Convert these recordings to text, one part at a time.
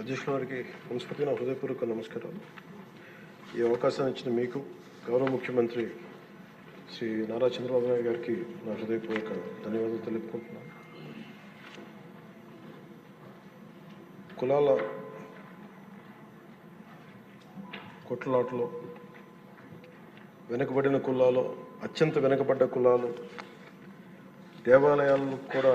అధ్యక్షుల వారికి మనస్ఫూర్తి నా హృదయపూర్వక నమస్కారాలు. ఈ అవకాశాన్ని ఇచ్చిన మీకు గౌరవ ముఖ్యమంత్రి శ్రీ నారా చంద్రబాబు నాయుడు గారికి నా హృదయపూర్వక ధన్యవాదాలు తెలుపుకుంటున్నాను. కులాల కొట్లాటలో వెనుకబడిన కులాలు అత్యంత వెనుకబడ్డ కులాలు దేవాలయాలు కూడా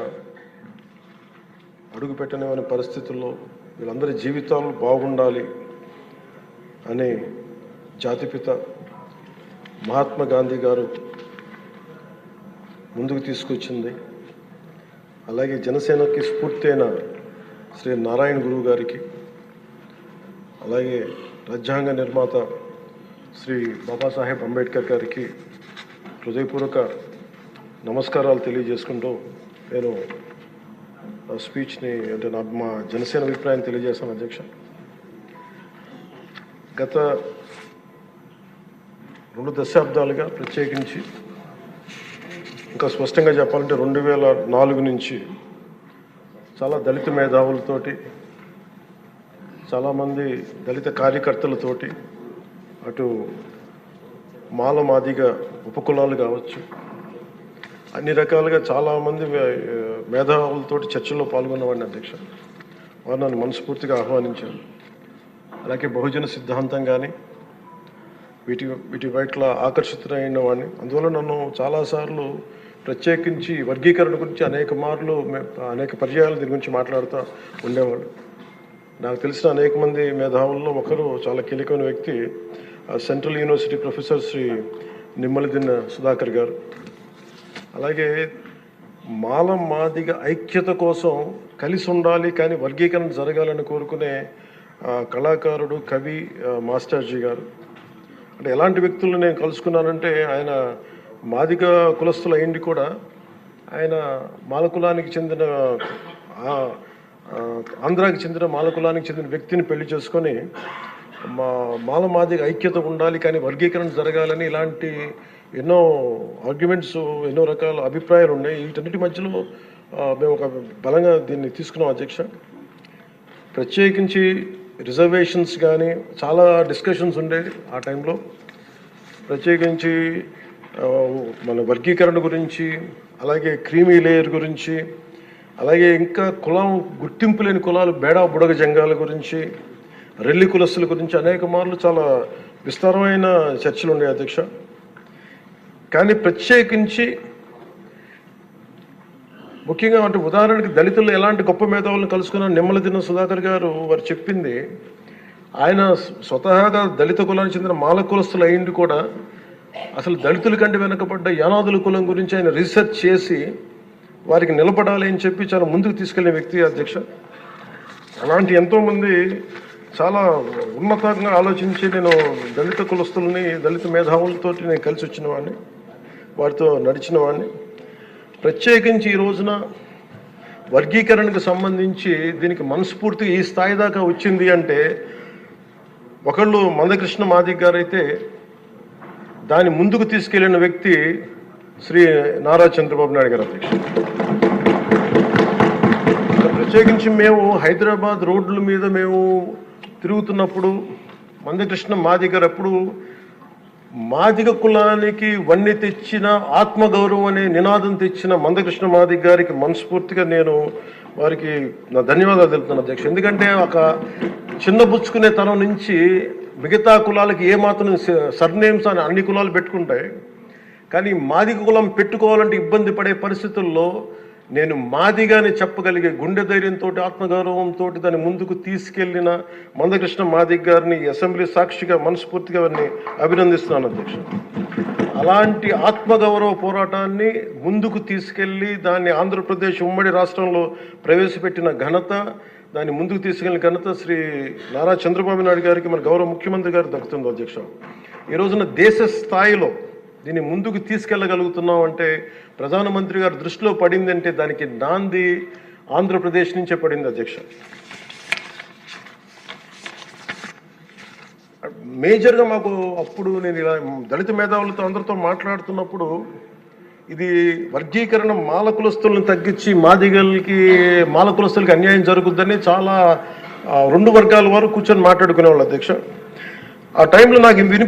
అడుగు పెట్టనివని పరిస్థితుల్లో వీళ్ళందరి జీవితాలు బాగుండాలి అనే జాతిపిత మహాత్మా గాంధీ గారు ముందుకు తీసుకొచ్చింది. అలాగే జనసేనకి స్ఫూర్తి అయిన శ్రీ నారాయణ గురువు గారికి అలాగే రాజ్యాంగ నిర్మాత శ్రీ బాబాసాహెబ్ అంబేద్కర్ గారికి హృదయపూర్వక నమస్కారాలు తెలియజేసుకుంటూ నేను స్పీచ్ని అంటే నా మా జనసేన అభిప్రాయం తెలియజేశాను అధ్యక్ష. గత రెండు దశాబ్దాలుగా ప్రత్యేకించి ఇంకా స్పష్టంగా చెప్పాలంటే రెండు వేల నాలుగు నుంచి చాలా దళిత మేధావులతోటి చాలామంది దళిత కార్యకర్తలతోటి అటు మాల మాదిగా ఉపకులాలు కావచ్చు అన్ని రకాలుగా చాలామంది మేధావులతోటి చర్చల్లో పాల్గొన్నవాడిని అధ్యక్ష. వారు నన్ను మనస్ఫూర్తిగా ఆహ్వానించారు. అలాగే బహుజన సిద్ధాంతం కానీ వీటి వీటి పట్ల ఆకర్షితులైన వాడిని. అందువల్ల నన్ను చాలాసార్లు ప్రత్యేకించి వర్గీకరణ గురించి అనేక మార్లు అనేక పర్యాయాలు దీని గురించి మాట్లాడుతూ ఉండేవాళ్ళు నాకు తెలిసిన అనేక మంది మేధావుల్లో ఒకరు చాలా కీలకమైన వ్యక్తి ఆ central university professor Shri Nimmaladinna Sudhakar garu. అలాగే మాల మాదిగ ఐక్యత కోసం కలిసి ఉండాలి కానీ వర్గీకరణ జరగాలని కోరుకునే కళాకారుడు కవి మాస్టర్జీ గారు. అంటే ఎలాంటి వ్యక్తులను నేను కలుసుకున్నానంటే ఆయన మాదిగ కులస్తులు అయింది కూడా ఆయన మాలకులానికి చెందిన ఆంధ్రాకి చెందిన మాలకులానికి చెందిన వ్యక్తిని పెళ్ళి చేసుకొని మా మాల ఐక్యత ఉండాలి కానీ వర్గీకరణ జరగాలని ఇలాంటి ఎన్నో ఆర్గ్యుమెంట్స్ ఎన్నో రకాల అభిప్రాయాలు ఉన్నాయి. వీటన్నిటి మధ్యలో మేము ఒక బలంగా దీన్ని తీసుకున్నాం అధ్యక్ష. ప్రత్యేకించి రిజర్వేషన్స్ కానీ చాలా డిస్కషన్స్ ఉండేవి ఆ టైంలో. ప్రత్యేకించి మన వర్గీకరణ గురించి అలాగే క్రీమీ లేయర్ గురించి అలాగే ఇంకా కులం గుర్తింపు లేని కులాలు బేడా బుడగ జంగాల గురించి రెల్లి కులస్తుల గురించి అనేక మార్లు చాలా విస్తారమైన చర్చలు ఉన్నాయి అధ్యక్ష. కానీ ప్రత్యేకించి ముఖ్యంగా అంటే ఉదాహరణకి దళితులు ఎలాంటి గొప్ప మేధావులను కలుసుకున్న నిమ్మలదిన సుధాకర్ గారు వారు చెప్పింది ఆయన స్వతహాగా దళిత కులానికి చెందిన మాల కులస్తులు అయింది కూడా. అసలు దళితుల కంటే వెనకబడ్డ యానాదుల కులం గురించి ఆయన రీసెర్చ్ చేసి వారికి నిలబడాలి అని చెప్పి చాలా ముందుకు తీసుకెళ్ళిన వ్యక్తి అధ్యక్ష. అలాంటి ఎంతోమంది చాలా ఉన్నతంగా ఆలోచించి నేను దళిత కులస్తుల్ని దళిత మేధావులతో నేను కలిసి వచ్చిన వాడిని వారితో నడిచిన వాడిని ప్రత్యేకించి ఈ రోజున వర్గీకరణకు సంబంధించి దీనికి మనస్ఫూర్తిగా ఈ స్థాయి దాకా వచ్చింది అంటే ఒకళ్ళు మందకృష్ణ మాదిక్ గారైతే దాని ముందుకు తీసుకెళ్ళిన వ్యక్తి శ్రీ నారా చంద్రబాబు నాయుడు గారు అధ్యక్షుడు. ప్రత్యేకించి మేము హైదరాబాద్ రోడ్ల మీద మేము తిరుగుతున్నప్పుడు మందకృష్ణ మాదిగ గారు అప్పుడు మాదిగ కులానికి వన్ని తెచ్చిన ఆత్మగౌరవం అనే నినాదం తెచ్చిన మందకృష్ణ మాదిగ గారికి మనస్ఫూర్తిగా నేను వారికి నా ధన్యవాదాలు తెలుపుతున్నాను అధ్యక్ష. ఎందుకంటే ఒక చిన్న పుచ్చుకునే తరం నుంచి మిగతా కులాలకి ఏమాత్రం సర్నేమ్స్ అని అన్ని కులాలు పెట్టుకుంటాయి. కానీ మాదిగ కులం పెట్టుకోవాలంటే ఇబ్బంది పడే పరిస్థితుల్లో నేను మాదిగానే చెప్పగలిగే గుండె ధైర్యంతో ఆత్మగౌరవంతో దాన్ని ముందుకు తీసుకెళ్ళిన మందకృష్ణ మాదిగ్ గారిని అసెంబ్లీ సాక్షిగా మనస్ఫూర్తిగా వారిని అభినందిస్తున్నాను అధ్యక్ష. అలాంటి ఆత్మగౌరవ పోరాటాన్ని ముందుకు తీసుకెళ్ళి దాన్ని ఆంధ్రప్రదేశ్ ఉమ్మడి రాష్ట్రంలో ప్రవేశపెట్టిన ఘనత దాన్ని ముందుకు తీసుకెళ్ళిన ఘనత శ్రీ నారా చంద్రబాబు నాయుడు గారికి మన గౌరవ ముఖ్యమంత్రి గారు దక్కుతుంది అధ్యక్ష. ఈ రోజున దేశ స్థాయిలో దీన్ని ముందుకు తీసుకెళ్ళగలుగుతున్నాం అంటే ప్రధానమంత్రి గారు దృష్టిలో పడింది అంటే దానికి నాంది ఆంధ్రప్రదేశ్ నుంచే పడింది అధ్యక్ష. మేజర్గా మాకు అప్పుడు నేను ఇలా దళిత మేధావులతో అందరితో మాట్లాడుతున్నప్పుడు ఇది వర్గీకరణ మాలకులస్తులను తగ్గించి మాదిగలకి మాలకులస్తులకి అన్యాయం జరుగుద్దని చాలా రెండు వర్గాల వారు కూర్చొని మాట్లాడుకునేవాళ్ళు అధ్యక్ష. ఆ టైంలో నాకు వినిపి